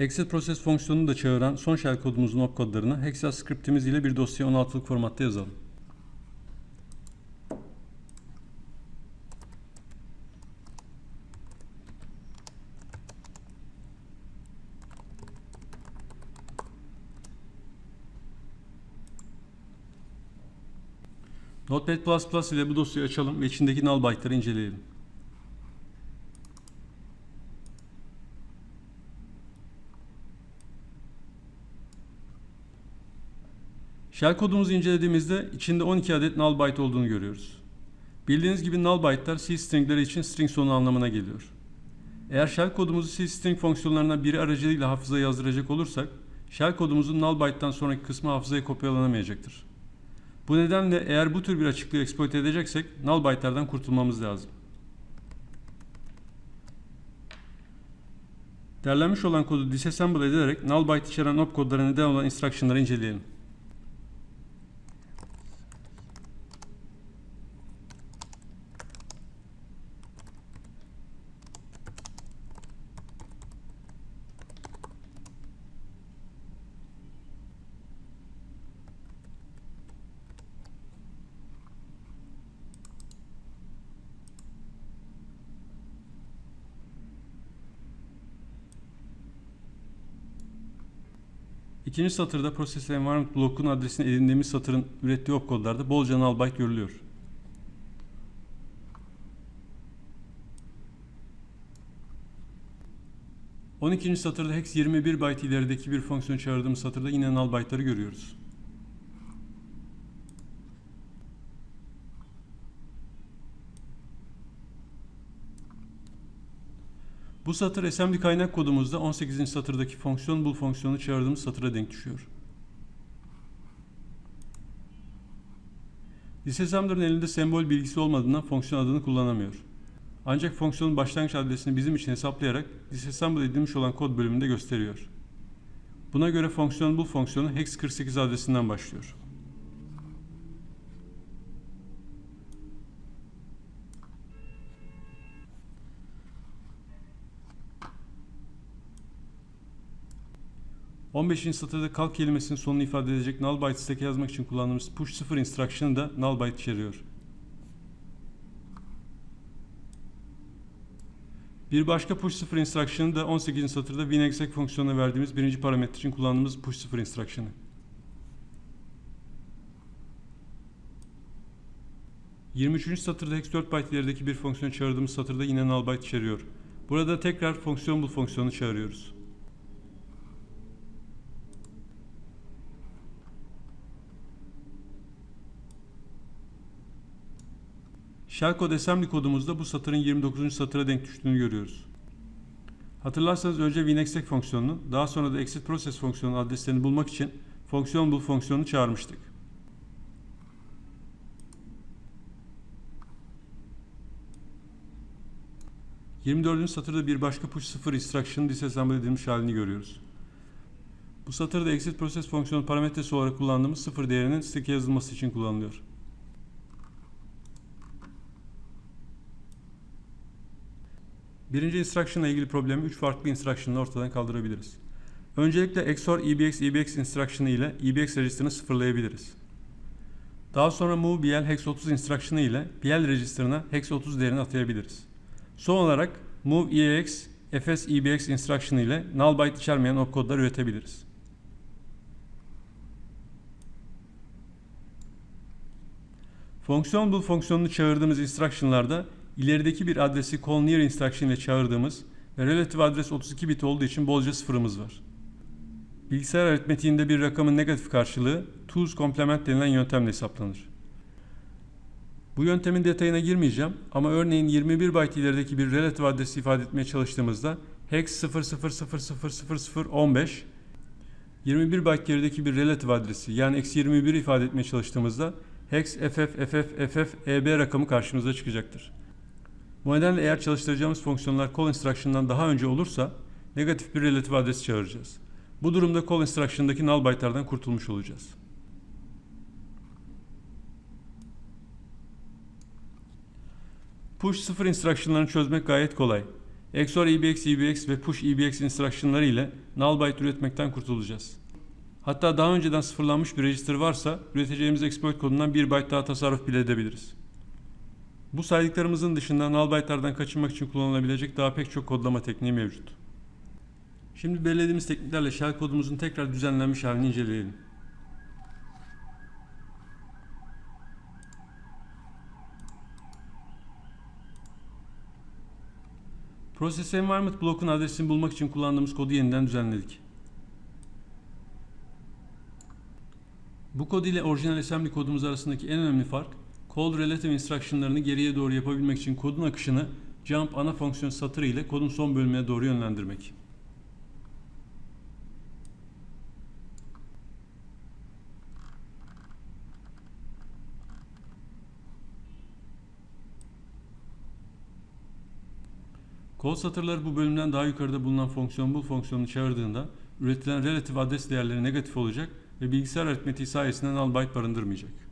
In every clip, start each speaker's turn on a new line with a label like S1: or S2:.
S1: Exit Process fonksiyonunu da çağıran son shell kodumuzun op kodlarını Hexa scriptimiz ile bir dosyaya 16'lık formatta yazalım. Notepad++ ile bu dosyayı açalım ve içindeki null byte'ları inceleyelim. Shell kodumuzu incelediğimizde içinde 12 adet null byte olduğunu görüyoruz. Bildiğiniz gibi null byte'lar C stringleri için string sonu anlamına geliyor. Eğer shell kodumuzu C string fonksiyonlarından biri aracılığıyla hafızaya yazdıracak olursak, shell kodumuzun null byte'dan sonraki kısmı hafızaya kopyalanamayacaktır. Bu nedenle eğer bu tür bir açıklığı exploit edeceksek null byte'lardan kurtulmamız lazım. Derlenmiş olan kodu disassemble ederek null byte içeren op kodlara neden olan instruction'ları inceleyelim. İkinci satırda Process Environment Block'un adresini edindiğimiz satırın ürettiği opkodlarda bolca null byte görülüyor. On ikinci satırda hex 21 byte ilerideki bir fonksiyonu çağırdığımız satırda yine null byte'ları görüyoruz. Bu satır assembly kaynak kodumuzda 18. satırdaki fonksiyon bul fonksiyonu çağırdığımız satıra denk düşüyor. Disassembler'ın elinde sembol bilgisi olmadığından fonksiyon adını kullanamıyor. Ancak fonksiyonun başlangıç adresini bizim için hesaplayarak disassemble edilmiş olan kod bölümünde gösteriyor. Buna göre fonksiyon bul fonksiyonu hex 48 adresinden başlıyor. On beşinci satırda kalk kelimesinin sonunu ifade edecek null byte stack'e yazmak için kullandığımız push 0 instruction'ı da null byte içeriyor. Bir başka push 0 instruction'ı da 18. satırda winexec fonksiyonuna verdiğimiz birinci parametre için kullandığımız push 0 instruction'ı. ...23. satırda hex 4 byte ilerideki bir fonksiyon çağırdığımız satırda yine null byte içeriyor. Burada tekrar fonksiyon bul fonksiyonu çağırıyoruz. Shellcode assembly kodumuzda bu satırın 29. satıra denk düştüğünü görüyoruz. Hatırlarsanız önce winexec fonksiyonunu, daha sonra da exit process fonksiyonunun adreslerini bulmak için fonksiyon bul fonksiyonunu çağırmıştık. ...24. satırda bir başka push 0 instruction disassemble edilmiş halini görüyoruz. Bu satırda exit process fonksiyonu parametresi olarak kullandığımız sıfır değerinin stack'e yazılması için kullanılıyor. Birinci instruction ile ilgili problemi 3 farklı instruction ile ortadan kaldırabiliriz. Öncelikle XOR EBX EBX instruction ile EBX register'ını sıfırlayabiliriz. Daha sonra move BL hex 30 instruction ile BL register'ına hex 30 değerini atayabiliriz. Son olarak move EAX FS EBX instruction ile null byte içermeyen opkodlar üretebiliriz. Fonksiyon bul fonksiyonunu çağırdığımız instruction'larda ilerideki bir adresi call near instruction ile çağırdığımız ve relative adres 32 bit olduğu için bolca sıfırımız var. Bilgisayar aritmetiğinde bir rakamın negatif karşılığı tools complement denilen yöntemle hesaplanır. Bu yöntemin detayına girmeyeceğim ama örneğin 21 byte ilerideki bir relative adresi ifade etmeye çalıştığımızda hex 00000015 21 byte gerideki bir relative adresi yani eksi 21 ifade etmeye çalıştığımızda hex ff ff ff eb rakamı karşımıza çıkacaktır. Bu nedenle eğer çalıştıracağımız fonksiyonlar call instruction'dan daha önce olursa negatif bir relative adres çağıracağız. Bu durumda call instruction'daki null byte'lardan kurtulmuş olacağız. Push 0 instruction'larını çözmek gayet kolay. XOR EBX, EBX ve Push EBX instruction'ları ile null byte üretmekten kurtulacağız. Hatta daha önceden sıfırlanmış bir register varsa üreteceğimiz exploit kodundan bir byte daha tasarruf bile edebiliriz. Bu saydıklarımızın dışında null kaçınmak için kullanılabilecek daha pek çok kodlama tekniği mevcut. Şimdi belirlediğimiz tekniklerle shell kodumuzun tekrar düzenlenmiş halini inceleyelim. Process Environment blokun adresini bulmak için kullandığımız kodu yeniden düzenledik. Bu kod ile orijinal assembly kodumuz arasındaki en önemli fark, call relative instruction'larını geriye doğru yapabilmek için kodun akışını jump ana fonksiyon satırı ile kodun son bölümüne doğru yönlendirmek. Kod satırları bu bölümden daha yukarıda bulunan fonksiyon bul fonksiyonunu çağırdığında üretilen relatif adres değerleri negatif olacak ve bilgisayar aritmetiği sayesinde null byte barındırmayacak.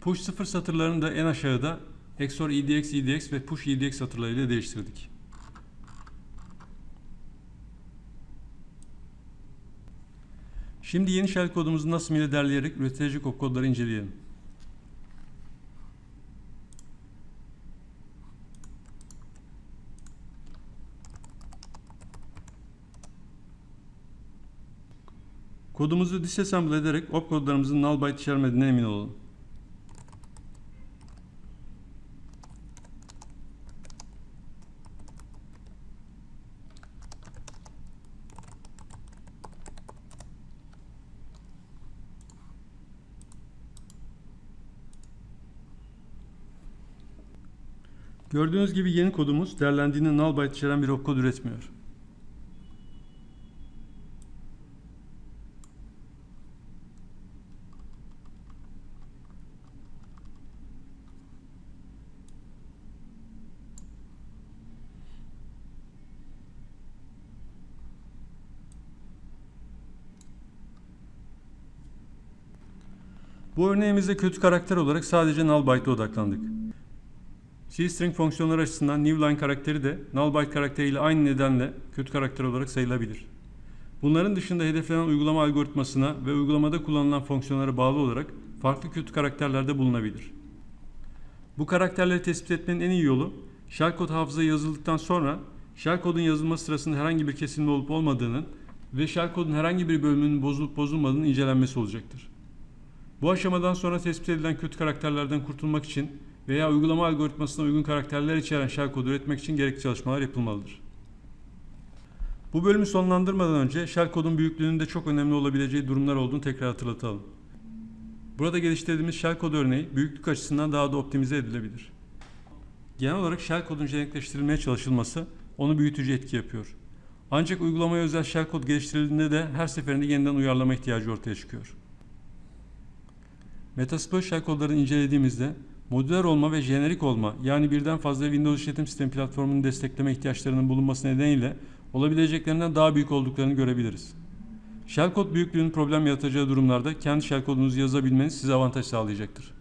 S1: Push 0 satırlarını da en aşağıda XOR EDX, EDX ve Push EDX satırlarıyla değiştirdik. Şimdi yeni shell kodumuzu nasıl ile derleyerek üretilecek o kodları inceleyelim. Kodumuzu disassemble ederek op kodlarımızın null byte içermediğine emin olalım. Gördüğünüz gibi yeni kodumuz değerlendiğinde null byte içeren bir opkod üretmiyor. Bu örneğimizde kötü karakter olarak sadece null byte'a odaklandık. C-string fonksiyonları açısından newline karakteri de null byte karakteriyle aynı nedenle kötü karakter olarak sayılabilir. Bunların dışında hedeflenen uygulama algoritmasına ve uygulamada kullanılan fonksiyonlara bağlı olarak farklı kötü karakterlerde bulunabilir. Bu karakterleri tespit etmenin en iyi yolu shell kod hafızaya yazıldıktan sonra shell kodun yazılması sırasında herhangi bir kesilme olup olmadığının ve shell kodun herhangi bir bölümünün bozulup bozulmadığının incelenmesi olacaktır. Bu aşamadan sonra tespit edilen kötü karakterlerden kurtulmak için veya uygulama algoritmasına uygun karakterler içeren shell kodu üretmek için gerekli çalışmalar yapılmalıdır. Bu bölümü sonlandırmadan önce shell kodun büyüklüğünün de çok önemli olabileceği durumlar olduğunu tekrar hatırlatalım. Burada geliştirdiğimiz shell kod örneği büyüklük açısından daha da optimize edilebilir. Genel olarak shell kodun jenetikleştirilmeye çalışılması onu büyütücü etki yapıyor. Ancak uygulamaya özel shell kod geliştirildiğinde de her seferinde yeniden uyarlama ihtiyacı ortaya çıkıyor. Metasploit shell kodlarını incelediğimizde Modüler olma ve jenerik olma yani birden fazla Windows işletim sistemi platformunu destekleme ihtiyaçlarının bulunması nedeniyle olabileceklerinden daha büyük olduklarını görebiliriz. Shellcode büyüklüğünün problem yaratacağı durumlarda kendi shellcode'unuzu yazabilmeniz size avantaj sağlayacaktır.